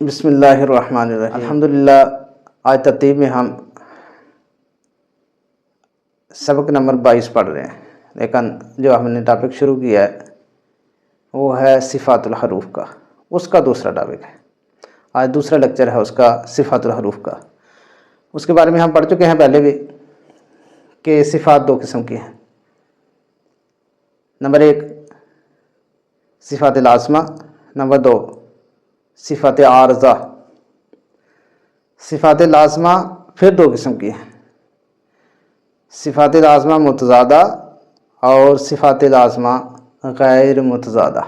بسم اللہ الرحمن الرحیم. الحمدللہ، آج ترتیب میں ہم سبق نمبر بائیس پڑھ رہے ہیں۔ لیکن جو ہم نے ٹاپک شروع کیا ہے، وہ ہے صفات الحروف کا۔ اس کا دوسرا ٹاپک ہے۔ آج دوسرا لیکچر ہے اس کا صفات الحروف کا۔ اس کے بارے میں ہم پڑھ چکے ہیں پہلے بھی کہ صفات دو قسم کی ہیں۔ نمبر ایک، صفات لازمہ نمبر دو صفات عارضہ۔ صفات لازمہ پھر دو قسم کی ہیں۔ صفات لازمہ متضادہ اور صفات لازمہ غیر متضادہ۔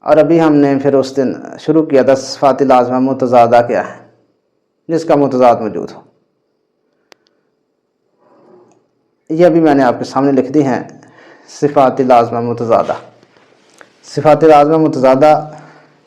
اور ابھی ہم نے پھر اس دن شروع کیا تھا صفات لازمہ متضادہ کیا ہے، جس کا متضاد موجود ہو۔ یہ ابھی میں نے آپ کے سامنے لکھ دی ہیں صفات لازمہ متضادہ۔ صفات لازمہ متضادہ،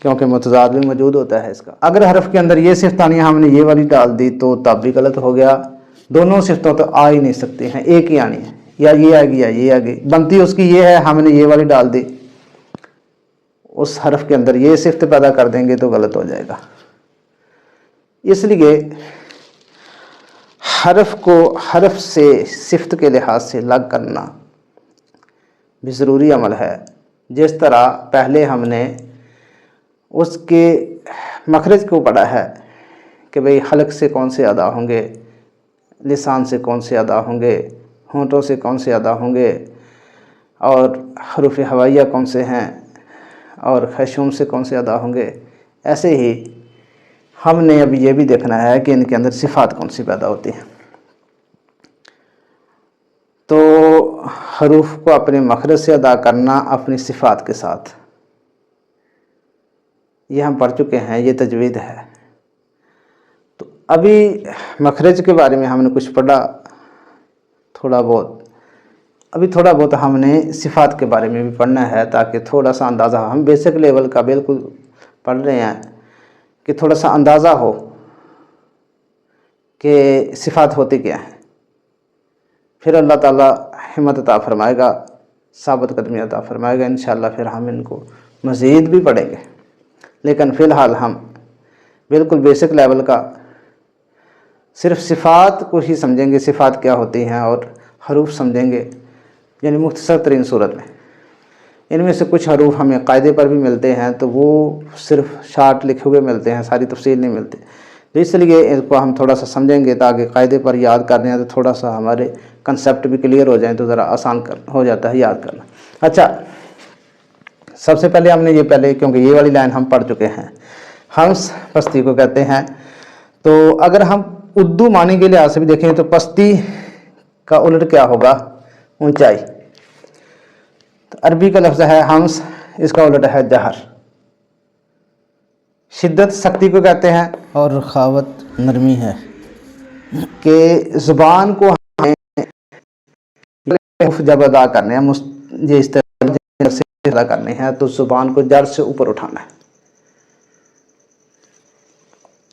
کیونکہ متضاد بھی موجود ہوتا ہے اس کا۔ اگر حرف کے اندر یہ صفت آنی ہم نے یہ والی ڈال دی تو تب بھی غلط ہو گیا۔ دونوں صفتوں تو آ ہی نہیں سکتے ہیں، ایک ہی آنی ہے۔ یا یہ آئے گی یا یہ آئے گی بنتی اس کی یہ ہے، ہم نے یہ والی ڈال دی۔ اس حرف کے اندر یہ صفت پیدا کر دیں گے تو غلط ہو جائے گا۔ اس لیے حرف کو حرف سے، صفت کے لحاظ سے الگ کرنا بھی ضروری عمل ہے۔ جس طرح پہلے ہم نے اس کے مخرج کو پڑھا ہے کہ بھئی حلق سے کون سے ادا ہوں گے، لسان سے کون سے ادا ہوں گے، ہونٹوں سے کون سے ادا ہوں گے، اور حروف ہوائیہ کون سے ہیں، اور خیشوم سے کون سے ادا ہوں گے۔ ایسے ہی ہم نے ابھی یہ بھی دیکھنا ہے کہ ان کے اندر صفات کون سی پیدا ہوتی ہیں۔ تو حروف کو اپنے مخرج سے ادا کرنا اپنی صفات کے ساتھ۔ یہ ہم پڑھ چکے ہیں، یہ تجوید ہے۔ تو ابھی مخرج کے بارے میں ہم نے کچھ پڑھا، تھوڑا بہت۔ ابھی تھوڑا بہت ہم نے صفات کے بارے میں بھی پڑھنا ہے تاکہ تھوڑا سا اندازہ، ہم بیسک لیول کا بالکل پڑھ رہے ہیں کہ تھوڑا سا اندازہ ہو کہ صفات ہوتی کیا ہیں۔ پھر اللہ تعالیٰ ہمت عطا فرمائے گا، ثابت قدمی عطا فرمائے گا، انشاءاللہ پھر ہم ان کو مزید بھی پڑھیں گے۔ لیکن فی الحال ہم بالکل بیسک لیول کا صرف صفات کو ہی سمجھیں گے، صفات کیا ہوتی ہیں اور حروف سمجھیں گے یعنی مختصر ترین صورت میں۔ ان میں سے کچھ حروف ہمیں قاعدے پر بھی ملتے ہیں تو وہ صرف شارٹ لکھے ہوئے ملتے ہیں، ساری تفصیل نہیں ملتی۔ تو اس لیے اس کو ہم تھوڑا سا سمجھیں گے تاکہ قاعدے پر یاد کرنے ہیں تو تھوڑا سا ہمارے کنسیپٹ بھی کلیئر ہو جائیں تو ذرا آسان ہو جاتا ہے یاد کرنا۔ اچھا سب سے پہلے ہم نے یہ پہلے کیونکہ یہ والی لائن ہم پڑھ چکے ہیں۔ ہمس پستی کو کہتے ہیں۔ تو اگر ہم اردو معنی کے لحاظ سے بھی دیکھیں تو پستی کا الٹ کیا ہوگا؟ اونچائی۔ عربی کا لفظ ہے ہمس، اس کا الٹ ہے جہر۔ شدت سختی کو کہتے ہیں۔ اور رخاوت نرمی ہے۔ کہ زبان کو ہمیں جب ادا کرنے ہیں یہ اس طرح سے ادا کرنے ہیں تو زبان کو جڑ سے اوپر اٹھانا ہے۔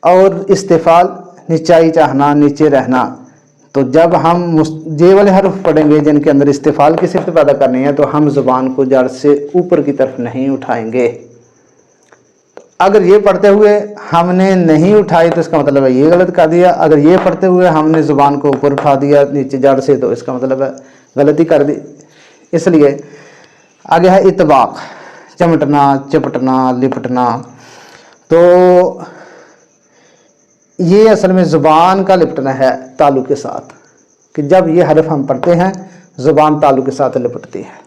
اور استفال نیچائی چاہنا نیچے رہنا۔ تو جب ہم یہ والے حرف پڑھیں گے جن کے اندر استفال کی صفت پیدا کرنی ہے تو ہم زبان کو جڑ سے اوپر کی طرف نہیں اٹھائیں گے۔ اگر یہ پڑھتے ہوئے ہم نے نہیں اٹھائی تو اس کا مطلب ہے یہ غلط کر دیا۔ اگر یہ پڑھتے ہوئے ہم نے زبان کو اوپر اٹھا دیا نیچے جڑ سے تو اس کا مطلب ہے غلطی کر دی۔ اس لیے آگے ہے اتباق، چمٹنا، چپٹنا، لپٹنا۔ تو یہ اصل میں زبان کا لپٹنا ہے تالو کے ساتھ، کہ جب یہ حرف ہم پڑھتے ہیں، زبان تالو کے ساتھ لپٹتی ہے۔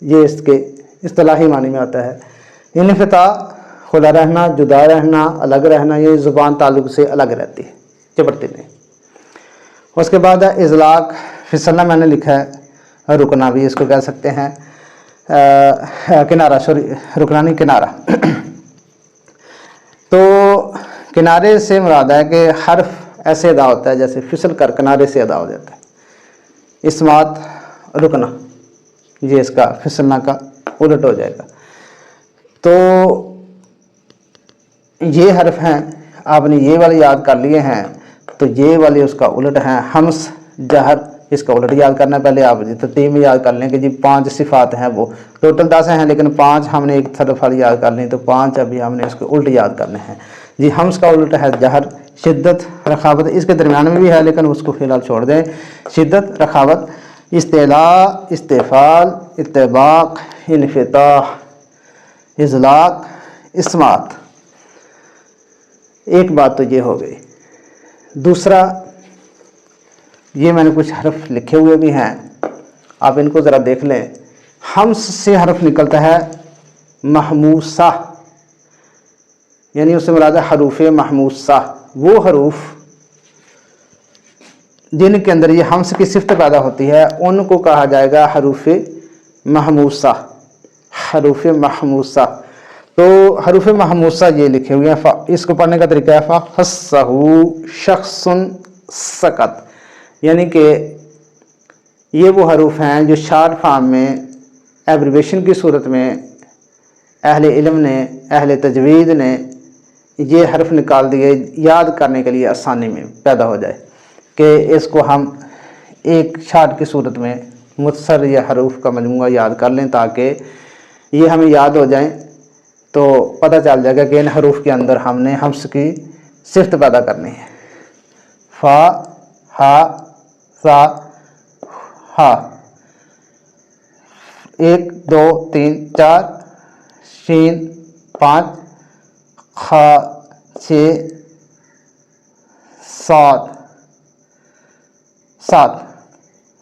یہ اس کے اصطلاحی معنی میں آتا ہے۔ انفتاح کھلا رہنا، جدا رہنا، الگ رہنا، یہ زبان تعلق سے الگ رہتی ہے چپٹتی نہیں۔ اس کے بعد ہے اضلاق فصلہ میں نے لکھا ہے، رکنا بھی اس کو کہہ سکتے ہیں۔ کنارہ، سوری، رکنا نہیں، کنارہ۔ تو کنارے سے مراد ہے کہ حرف ایسے ادا ہوتا ہے جیسے پھسل کر کنارے سے ادا ہو جاتا ہے۔ اسمات، رکنا، یہ اس کا پھسلنا کا الٹ ہو جائے گا۔ تو یہ حرف ہیں، آپ نے یہ والے یاد کر لیے ہیں، تو یہ والے اس کا الٹ ہیں۔ ہمس، جہر، اس کا الٹ یاد کرنا پہلے آپ جی ترتیب میں یاد کر لیں کہ جی پانچ صفات ہیں وہ۔ ٹوٹل دس ہیں، لیکن پانچ ہم نے ایک طرف والی یاد کر لیں، تو پانچ ابھی ہم نے اس کے الٹ یاد کرنے ہیں۔ جی ہمس کا الٹ ہے جہر، شدت رخاوت اس کے درمیان میں بھی ہے، لیکن اس کو فی الحال چھوڑ دیں۔ شدت رخاوت استعلاء استفال اتباق، انفتاح، اضلاق اسمات ایک بات تو یہ ہو گئی۔ دوسرا، یہ میں نے کچھ حرف لکھے ہوئے بھی ہیں۔ آپ ان کو ذرا دیکھ لیں۔ حمس سے حرف نکلتا ہے محموسہ یعنی اس سے مراد ہے حروف محموسہ۔ وہ حروف جن کے اندر یہ حمس کی صفت پیدا ہوتی ہے، ان کو کہا جائے گا حروف محموسہ۔ حروف محموسہ۔ تو حروف محموسہ یہ لکھے ہوئے ہیں اس کو پڑھنے کا طریقہ ہے فَحَسَّهُ شَخْصٌ سکت یعنی کہ یہ وہ حروف ہیں جو شارٹ فارم میں ایبریویشن کی صورت میں اہل علم نے، اہل تجوید نے یہ حرف نکال دیے یاد کرنے کے لیے آسانی میں پیدا ہو جائے کہ اس کو ہم ایک شارٹ کی صورت میں متصر یا حروف کا مجموعہ یاد کر لیں تاکہ یہ ہمیں یاد ہو جائیں۔ تو پتہ چل جائے گا کہ ان حروف کے اندر ہم نے حمس کی صفت پیدا کرنی ہے۔ فا، ہا، سا، ہا۔ ایک، دو، تین، چار، شین، پانچ، خا، چھ، سات سات۔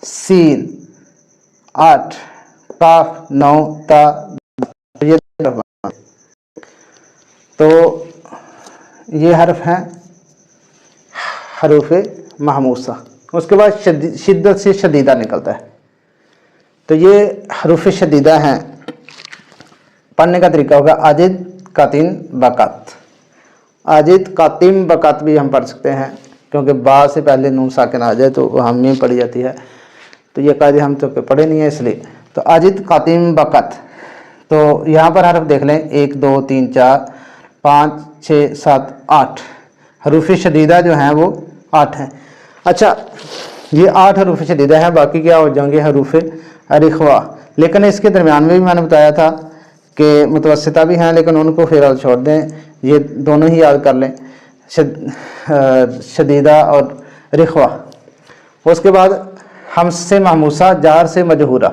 سین، آٹھ کاف نو، تا۔ تو یہ حرف ہیں حروف محموسہ۔ اس کے بعد شدت سے شدیدہ نکلتا ہے۔ تو یہ حروف شدیدہ ہیں۔ پڑھنے کا طریقہ ہوگا آجد، قاتین بکات آجد قاتم بکات بھی ہم پڑھ سکتے ہیں۔ کیونکہ با سے پہلے نون ساکن آ جائے تو وہ ہم میں پڑھی جاتی ہے۔ تو یہ قاعدے ہم تو پڑھے نہیں ہیں اس لیے۔ تو آجد قاتم بکات تو یہاں پر حرف دیکھ لیں۔ ایک، دو، تین، چار۔ پانچ، چھ، سات، آٹھ۔ حروف شدیدہ جو ہیں وہ آٹھ ہیں۔ اچھا یہ آٹھ حروف شدیدہ ہیں، باقی کیا ہو جائیں گے حروف رخوا لیکن اس کے درمیان میں بھی میں نے بتایا تھا کہ متوسطہ بھی ہیں، لیکن ان کو پھر چھوڑ دیں، یہ دونوں ہی یاد کر لیں۔ شدیدہ اور رخوا اس کے بعد ہم سے محموسہ، جار سے مجہورہ۔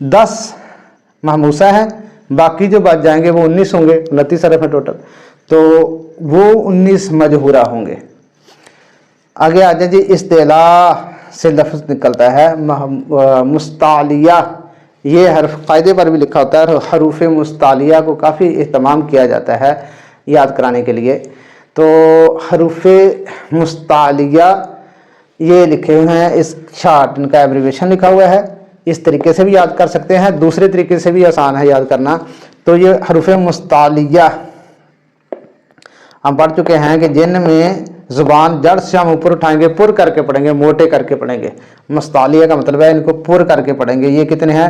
دس محموسہ ہیں باقی جو بچ جائیں گے وہ انیس ہوں گے، انتیس ارف ہیں ٹوٹل تو وہ انیس مجہورہ ہوں گے۔ آگے آ جائیں جی اصطلاح سے لفظ نکلتا ہے مستعلیہ۔ یہ حرف قاعدے پر بھی لکھا ہوتا ہے حروف مستعلیہ کو کافی اہتمام کیا جاتا ہے یاد کرانے کے لیے۔ تو حروف مستعلیہ یہ لکھے ہوئے ہیں، اس شارٹ ان کا ایبریویشن لکھا ہوا ہے۔ اس طریقے سے بھی یاد کر سکتے ہیں، دوسرے طریقے سے بھی آسان ہے یاد کرنا۔ تو یہ حروف مستعلیہ۔ ہم پڑھ چکے ہیں کہ جن میں زبان جڑ سے ہم اوپر اٹھائیں گے، پر کر کے پڑھیں گے، موٹے کر کے پڑھیں گے۔ مستعلیہ کا مطلب ہے ان کو پر کر کے پڑھیں گے۔ یہ کتنے ہیں؟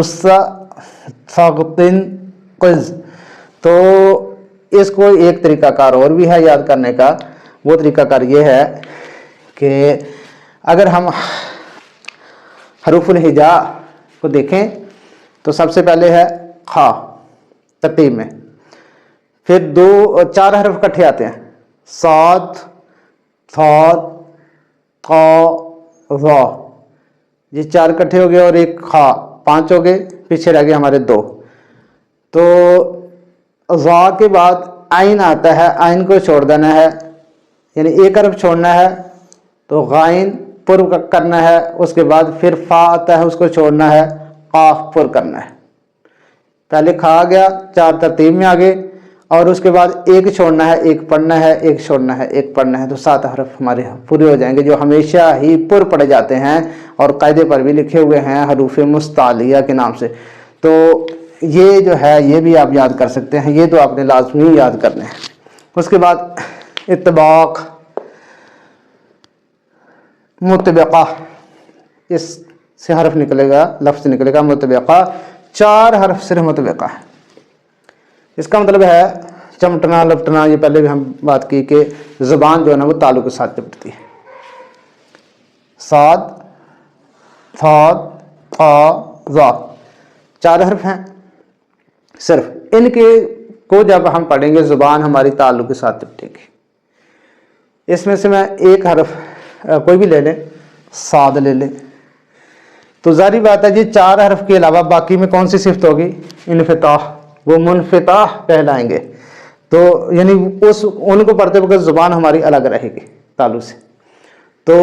حصہ قز۔ تو اس کو ایک طریقہ کار اور بھی ہے یاد کرنے کا۔ وہ طریقہ کار یہ ہے کہ اگر ہم حروف الحجا کو دیکھیں تو سب سے پہلے ہے خا ترتیب میں۔ پھر دو چار حرف کٹھے آتے ہیں۔ سات تھوت قا وا یہ چار کٹھے ہو گئے اور ایک خا، پانچ ہو گئے۔ پیچھے رہ گئے ہمارے دو۔ تو وا کے بعد آئین آتا ہے۔ آئین کو چھوڑ دینا ہے۔ یعنی ایک حرف چھوڑنا ہے۔ تو غائن پر کرنا ہے، اس کے بعد پھر فا آتا ہے، اس کو چھوڑنا ہے، قاف پر کرنا ہے۔ پہلے کھا گیا، چار ترتیب میں آگے۔ اور اس کے بعد ایک چھوڑنا ہے، ایک پڑھنا ہے، ایک چھوڑنا ہے، ایک پڑھنا ہے۔ تو سات حرف ہمارے پورے ہو جائیں گے، جو ہمیشہ ہی پر پڑھے جاتے ہیں اور قاعدے پر بھی لکھے ہوئے ہیں، حروف مستعلیہ کے نام سے۔ تو یہ جو ہے، یہ بھی آپ یاد کر سکتے ہیں، یہ تو آپ نے لازمی یاد کرنے ہیں۔ اس کے بعد اتباق۔ متبقہ۔ اس سے حرف نکلے گا، لفظ نکلے گا متبقہ۔ چار حرف صرف متبقہ۔ ہے اس کا مطلب ہے چمٹنا، لپٹنا، یہ پہلے بھی ہم بات کی کہ زبان جو ہے نا وہ تعلق کے ساتھ چپٹتی ہے۔ سعد فاد فا وا چار حرف ہیں۔ صرف ان کے کو جب ہم پڑھیں گے، زبان ہماری تعلق کے ساتھ چپٹے گی۔ اس میں سے میں ایک حرف کوئی بھی لے لیں سعد لے لیں تو ظاہری بات ہے جی چار حرف کے علاوہ باقی میں کون سی صفت ہوگی؟ انفتاح۔ وہ منفتاح کہلائیں گے۔ تو یعنی اس، ان کو پڑھتے وقت زبان ہماری الگ رہے گی تالو سے۔ تو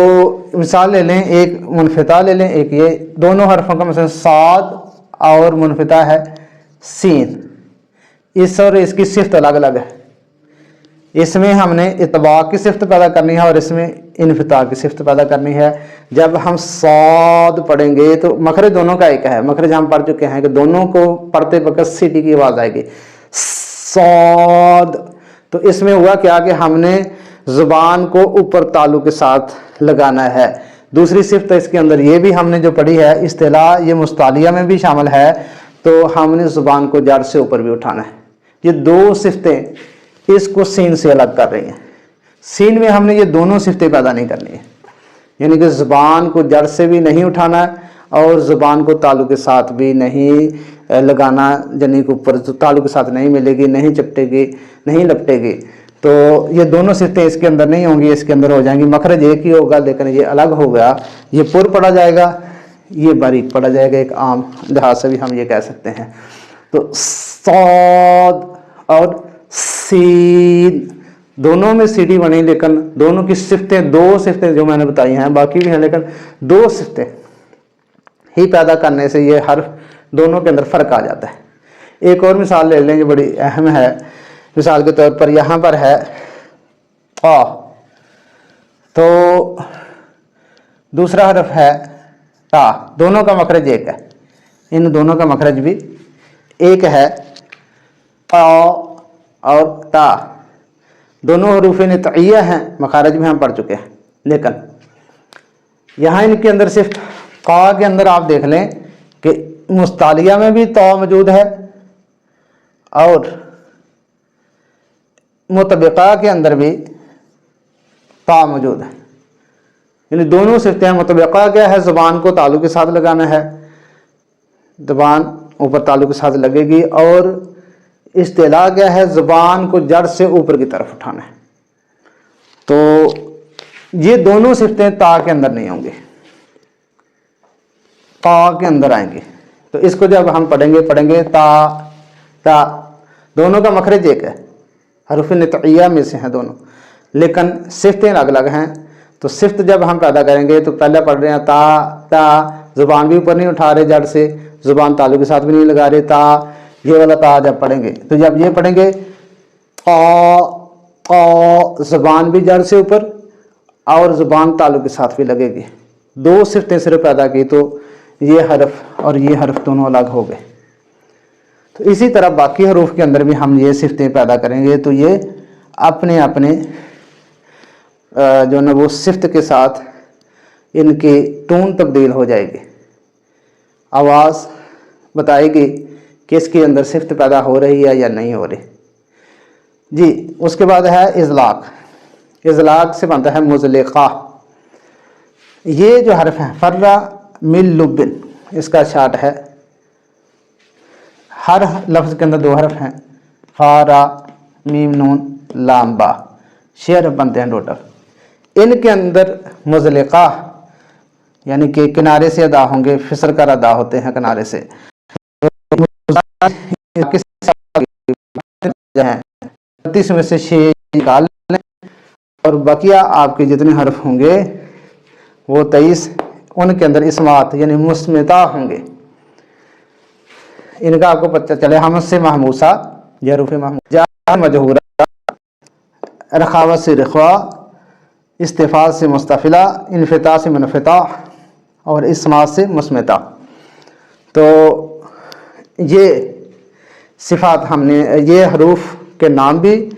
مثال لے لیں، ایک منفتاح لے لیں، ایک یہ۔ دونوں حرفوں کا مثلا سعد اور منفتاح ہے سین۔ اس اور اس کی صفت الگ الگ ہے۔ اس میں ہم نے اتباع کی صفت پیدا کرنی ہے اور اس میں انفتاح کی صفت پیدا کرنی ہے۔ جب ہم سعود پڑھیں گے تو مخرج دونوں کا ایک ہے۔ مخرج ہم پڑھ چکے ہیں کہ دونوں کو پڑھتے وقت سیٹی کی آواز آئے گی۔ سعود تو اس میں ہوا کیا کہ ہم نے زبان کو اوپر تالو کے ساتھ لگانا ہے۔ دوسری صفت اس کے اندر یہ بھی ہم نے جو پڑھی ہے، اصطلاح یہ مستعلیہ میں بھی شامل ہے۔ تو ہم نے زبان کو جڑ سے اوپر بھی اٹھانا ہے۔ یہ دو صفتیں اس کو سین سے الگ کر رہی ہیں۔ سین میں ہم نے یہ دونوں صفتیں پیدا نہیں کرنی ہے یعنی کہ زبان کو جڑ سے بھی نہیں اٹھانا ہے اور زبان کو تعلق کے ساتھ بھی نہیں لگانا یعنی کہ اوپر تعلق کے ساتھ نہیں ملے گی، نہیں چپٹے گی، نہیں لپٹے گی۔ تو یہ دونوں صفتیں اس کے اندر نہیں ہوں گی، اس کے اندر ہو جائیں گی۔ مخرج ایک ہی ہوگا، لیکن یہ الگ ہوگا یہ پر پڑا جائے گا، یہ باریک پڑا جائے گا، ایک عام لحاظ سے بھی ہم یہ کہہ سکتے ہیں۔ تو سعود اور سین دونوں میں سیڈی بنی لیکن دونوں کی صفتیں دو صفتیں جو میں نے بتائی ہیں باقی بھی ہیں لیکن دو صفتیں ہی پیدا کرنے سے یہ حرف دونوں کے اندر فرق آ جاتا ہے ایک اور مثال لے لیں جو بڑی اہم ہے مثال کے طور پر یہاں پر ہے آ تو دوسرا حرف ہے تا دونوں کا مخرج ایک ہے ان دونوں کا مخرج بھی ایک ہے آ اور تا۔ دونوں حروف نتعیہ ہیں، مخارج میں ہم پڑھ چکے ہیں۔ لیکن یہاں ان کے اندر صرف قا کے اندر آپ دیکھ لیں کہ مستعلیہ میں بھی تو موجود ہے اور مطبقہ کے اندر بھی تا موجود ہے۔ یعنی دونوں صفتیں مطبقہ کیا ہے؟ زبان کو تعلق کے ساتھ لگانا ہے۔ زبان اوپر تعلق کے ساتھ لگے گی اور اصطلاح کیا ہے؟ زبان کو جڑ سے اوپر کی طرف اٹھانا ہے۔ تو یہ دونوں صفتیں تا کے اندر نہیں ہوں گی۔ تا کے اندر آئیں گے تو اس کو جب ہم پڑھیں گے پڑھیں گے تا تا۔ دونوں کا مخرج ایک ہے۔ حروف نتعیہ میں سے ہیں دونوں۔ لیکن صفتیں الگ الگ ہیں۔ تو صفت جب ہم پیدا کریں گے تو پہلے پڑھ رہے ہیں تا تا۔ زبان بھی اوپر نہیں اٹھا رہے جڑ سے۔ زبان تعلق کے ساتھ بھی نہیں لگا رہے تا۔ یہ والا تا آج آپ پڑھیں گے۔ تو جب یہ پڑھیں گے قو زبان بھی جڑ سے اوپر اور زبان تعلق کے ساتھ بھی لگے گی۔ دو صرف صرف پیدا کی تو یہ حرف اور یہ حرف دونوں الگ ہو گئے۔ تو اسی طرح باقی حروف کے اندر بھی ہم یہ صفتیں پیدا کریں گے تو یہ اپنے اپنے جو نا وہ صفت کے ساتھ ان کی ٹون تبدیل ہو جائے گی۔ آواز بتائے گی کہ اس کے اندر صفت پیدا ہو رہی ہے یا نہیں ہو رہی۔ جی اس کے بعد ہے اضلاق۔ اضلاق سے بنتا ہے مزلقہ۔ یہ جو حرف ہے فرا مل لبن اس کا شارٹ ہے۔ ہر لفظ کے اندر دو حرف ہیں۔ فارا میم، نون لامبا شیر بنتے ہیں ٹوٹل۔ ان کے اندر مزلقہ یعنی کہ کنارے سے ادا ہوں گے، فسر کر ادا ہوتے ہیں کنارے سے۔ بتیس میں سے چھ نکال لیں اور بقیہ آپ کے جتنے حرف ہوں گے، وہ تیئیس ان کے اندر اسمات یعنی مسمتا ہوں گے۔ ان کا آپ کو پتہ چلے، حمد سے محموسہ، یا روف محمود جا مجہور رخاوت سے رخوا استفاظ سے مستفلا انفتاح سے منفتا اور اسمات سے مسمتا۔ تو یہ صفات ہم نے، یہ حروف کے نام بھی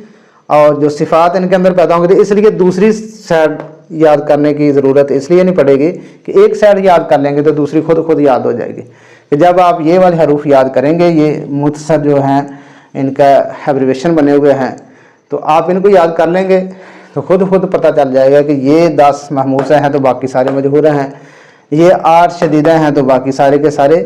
اور جو صفات ان کے اندر پیدا ہوں گے، اس لیے دوسری سائڈ یاد کرنے کی ضرورت اس لیے نہیں پڑے گی کہ ایک سائڈ یاد کر لیں گے تو دوسری خود خود یاد ہو جائے گی۔ کہ جب آپ یہ والے حروف یاد کریں گے، یہ متصر جو ہیں، ان کا ہیبریویشن بنے ہوئے ہیں، تو آپ ان کو یاد کر لیں گے تو خود خود پتہ چل جائے گا کہ یہ دس محموسہ ہیں تو باقی سارے مجہور ہیں، یہ آٹھ شدیدہ ہیں تو باقی سارے کے سارے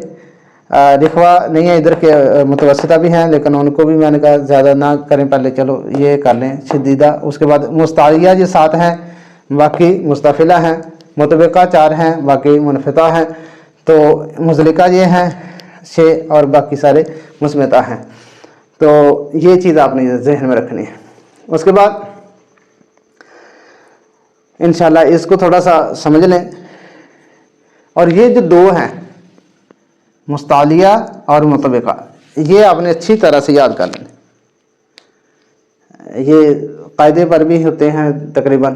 رکھوا نہیں ہے ادھر کے متوسطہ بھی ہیں، لیکن ان کو بھی میں نے کہا زیادہ نہ کریں، پہلے چلو یہ کر لیں، شدیدہ۔ اس کے بعد مستعیہ یہ سات ہیں، باقی مستفلہ ہیں متبقہ چار ہیں، باقی منفتہ ہیں۔ تو مزلقہ یہ ہیں، چھ اور باقی سارے مسمتہ ہیں۔ تو یہ چیز آپ نے ذہن میں رکھنی ہے۔ اس کے بعد انشاءاللہ اس کو تھوڑا سا سمجھ لیں۔ اور یہ جو دو ہیں مستعلیہ اور مطبقہ۔ یہ آپ نے اچھی طرح سے یاد کر لیں۔ یہ قاعدے پر بھی ہوتے ہیں تقریباً۔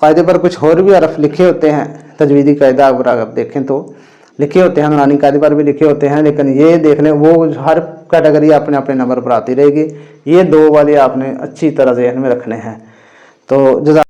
قاعدے پر کچھ اور بھی عرف لکھے ہوتے ہیں۔ تجویدی قاعدہ اگر آپ دیکھیں تو لکھے ہوتے ہیں، نورانی قاعدے پر بھی لکھے ہوتے ہیں، لیکن یہ دیکھنے وہ ہر کیٹیگری اپنے اپنے نمبر پر آتی رہے گی۔ یہ دو والے آپ نے اچھی طرح ذہن میں رکھنے ہیں۔ تو جزا